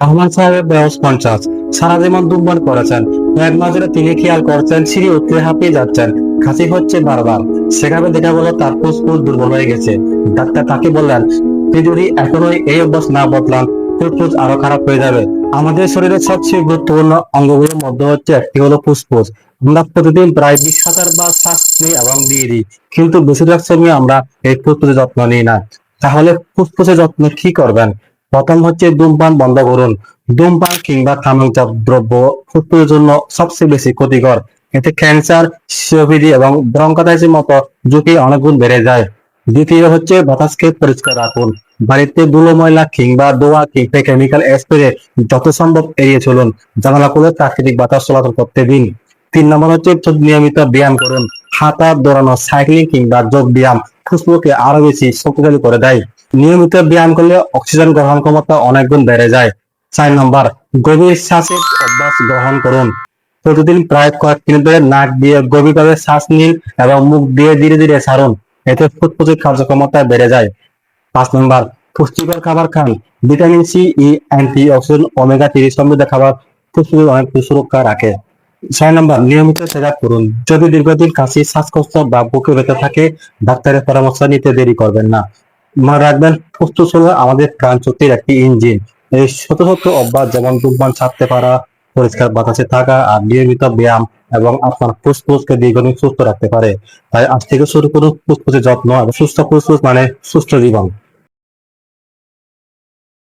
রহমান সাহেবের বয়স পঞ্চাশ। সারা জীবন ধূমপান করেছেন এক মাসের তিনি খেয়াল করছেন, সিঁড়ি উঠতে হাঁপিয়ে যাচ্ছেন। খাসি হচ্ছে বারবার। সেখানে দেখা বলো তার ফুসফুস দুর্বল হয়ে গেছে। ডাক্তার তাকে বললেন তুই যদি এখনোই এই অভ্যাস না বদলান। ফুসফুস আরও খারাপ হয়ে যাবে। আমাদের শরীরের সবচেয়ে গুরুত্বপূর্ণ অঙ্গগুলোর মধ্যে হচ্ছে একটি হলো ফুসফুস। আমরা প্রতিদিন প্রায় বিশ হাজার বার শ্বাস নিই এবং দিয়ে দিই। কিন্তু বেশিরভাগ সময় আমরা এই ফুসফুসের যত্ন নিই না। তাহলে ফুসফুসের যত্ন কি করবেন? প্রথম হচ্ছে ধূমপান বন্ধ করুন। ধূমপান কিংবা তামাকজাত দ্রব্য ফুসফুসের জন্য সবচেয়ে বেশি ক্ষতিকর। এতে ক্যান্সার সিওপিডি এবং ব্রঙ্কাটাইসিস মতো ঝুঁকি অনেক গুণ বেড়ে যায়। দ্বিতীয় হচ্ছে বাতাসকে পরিষ্কার রাখুন। বাড়িতে ধুলো, ময়লা কিংবা দোয়া কিংবা কেমিক্যাল স্প্রে যত সম্ভব এড়িয়ে চলুন। জানালা খুলে প্রাকৃতিক বাতাস চলাচল করতে দিন। তিন নম্বর হচ্ছে নিয়মিত ব্যায়াম করুন। হাঁটা, দৌড়ানো সাইক্লিং কিংবা যোগ ব্যায়াম ফুসফুসকে আরও বেশি শক্তিশালী করে দেয়। নিয়মিত ব্যায়াম করলে অক্সিজেন গ্রহণ ক্ষমতা অনেক গুণ বেড়ে যায়। চার নম্বর, গভীর শ্বাসের অভ্যাস গ্রহণ করুন। প্রতিদিন প্রায় কয়েক মিনিট ধরে নাক দিয়ে গভীরভাবে শ্বাস নিন এবং মুখ দিয়ে ধীরে ধীরে ছাড়ুন। এতে ফুসফুসের কার্যক্ষমতা বেড়ে যায়। পাঁচ নম্বর, পুষ্টিকর খাবার খান। Vitamin C, E antioxidant omega three সমৃদ্ধ খাবার ফুসফুস অনেক সুরক্ষা রাখে। ছয় নম্বর, নিয়মিত চেক করুন। যদি দীর্ঘদিন কাশি, শ্বাসকষ্ট বা বুকে ব্যথা থাকে, ডাক্তারের পরামর্শ নিতে দেরি করবেন না। মনে রাখবেন ফুসফুস হলো আমাদের প্রাণ শক্তির একটি ইঞ্জিন। এই শত শত অভ্যাস যেমন ধূমপান ছাড়তে পারা, পরিষ্কার বাতাসে থাকা আর নিয়মিত ব্যায়াম এবং আপনার ফুসফুসকে দীর্ঘদিন সুস্থ রাখতে পারে। তাই আজ থেকে শুরু করুন ফুসফুসের যত্ন এবং সুস্থ ফুসফুস মানে সুস্থ জীবন।